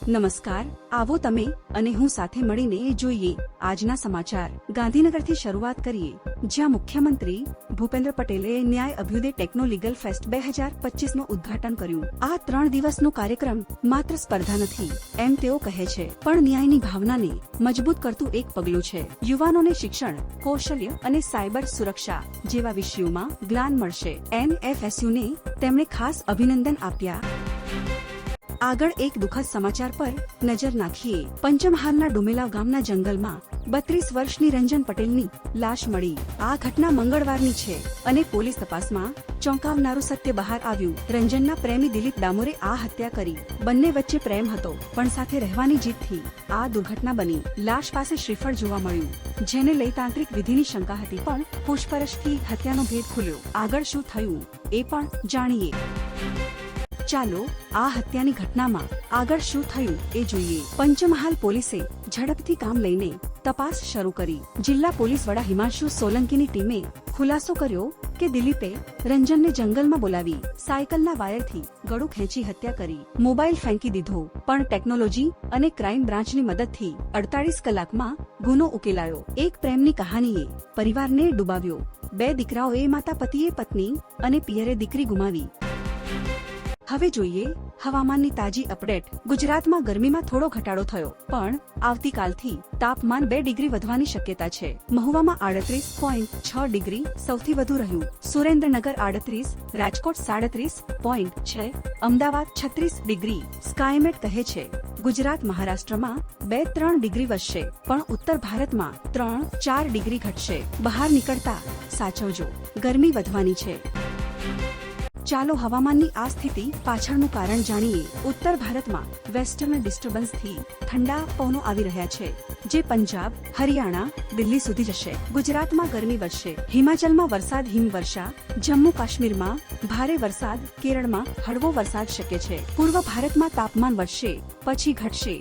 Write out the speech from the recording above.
નમસ્કાર, આવો તમે અને હું સાથે મળીને જોઈએ આજના સમાચાર. ગાંધીનગરથી શરૂઆત કરીએ, જ્યાં મુખ્યમંત્રી ભૂપેન્દ્ર પટેલે ન્યાય અભ્યુદય ટેકનો લીગલ ફેસ્ટ બે હજાર પચીસનું ઉદ્ઘાટન કર્યું. આ ત્રણ દિવસનો કાર્યક્રમ માત્ર સ્પર્ધા નથી, એમ તેઓ કહે છે. પણ ન્યાયની ભાવનાને મજબૂત કરતું એક પગલું છે. યુવાનોને શિક્ષણ, કૌશલ્ય અને સાયબર સુરક્ષા જેવા વિષયોમાં જ્ઞાન મળશે. એનએફએસયુને તેમણે ખાસ અભિનંદન આપ્યા. આગળ એક દુઃખદ સમાચાર પર નજર નાખીએ. પંચમહાલના ડુમેલા ગામના જંગલમાં બત્રીસ વર્ષની રંજન પટેલની લાશ મળી. આ ઘટના મંગળવારની છે અને પોલીસ તપાસમાં ચોંકાવનારું સત્ય બહાર આવ્યું. રંજનના પ્રેમી દિલીપ ડામોરે આ હત્યા કરી. બંને વચ્ચે પ્રેમ હતો, પણ સાથે રહેવાની જીતથી આ દુર્ઘટના બની. લાશ પાસે શ્રીફળ જોવા મળ્યું, જેને લઈ તાંત્રિક વિધિની શંકા હતી, પણ પૂછપરછથી હત્યાનો ભેદ ખુલ્યો. આગળ શું થયું, એ પણ જાણીએ. ચાલો આ હત્યાની ઘટનામાં આગળ શું થયું એ જોઈએ. પંચમહાલ પોલીસે ઝડપથી કામ લઈને તપાસ શરૂ કરી. જિલ્લા પોલીસ વડા હિમાંશુ સોલંકીની ટીમે ખુલાસો કર્યો કે દિલીપે રંજનને જંગલમાં બોલાવી સાયકલના વાયરથી ગળું ખેંચી હત્યા કરી. મોબાઈલ ફેંકી દીધો, પણ ટેકનોલોજી અને ક્રાઇમ બ્રાન્ચની મદદથી અડતાલીસ કલાકમાં ગુનો ઉકેલાયો. એક પ્રેમની કહાનીએ પરિવારને ડુબાવ્યો. બે દીકરાઓએ માતા પતિએ પત્ની અને પિયરે દીકરી ગુમાવી. હવે જોઈએ, હવામાનની તાજી અપડેટ. ગુજરાતમાં ગરમીમાં થોડો ઘટાડો થયો, પણ આવતીકાલથી તાપમાન બે ડિગ્રી વધવાની શક્યતા છે. મહુવામાં આડત્રીસ પોઈન્ટ છ ડિગ્રી સૌથી વધુ રહ્યું. સુરેન્દ્રનગર આડત્રીસ, રાજકોટ સાડત્રીસ પોઈન્ટ છે, અમદાવાદ છત્રીસ ડિગ્રી. સ્કાયમેટ કહે છે, ગુજરાત મહારાષ્ટ્રમાં બે ત્રણ ડિગ્રી વધશે, પણ ઉત્તર ભારતમાં ત્રણ ચાર ડિગ્રી ઘટશે. બહાર નીકળતા સાચવજો. ગરમી વધવાની છે. ચાલો હવામાનની આ સ્થિતિ પાછળનું કારણ જાણીએ. ઉત્તર ભારતમાં વેસ્ટર્ન ડિસ્ટર્બન્સથી ઠંડા પવનો આવી રહ્યા છે, જે પંજાબ, હરિયાણા, દિલ્હી સુધી જશે. ગુજરાતમાં ગરમી વધશે. હિમાચલમાં વરસાદ હિમવર્ષા. જમ્મુ કાશ્મીરમાં ભારે વરસાદ. કેરળમાં હળવો વરસાદ શક્ય છે. પૂર્વ ભારતમાં તાપમાન વધશે, પછી ઘટશે.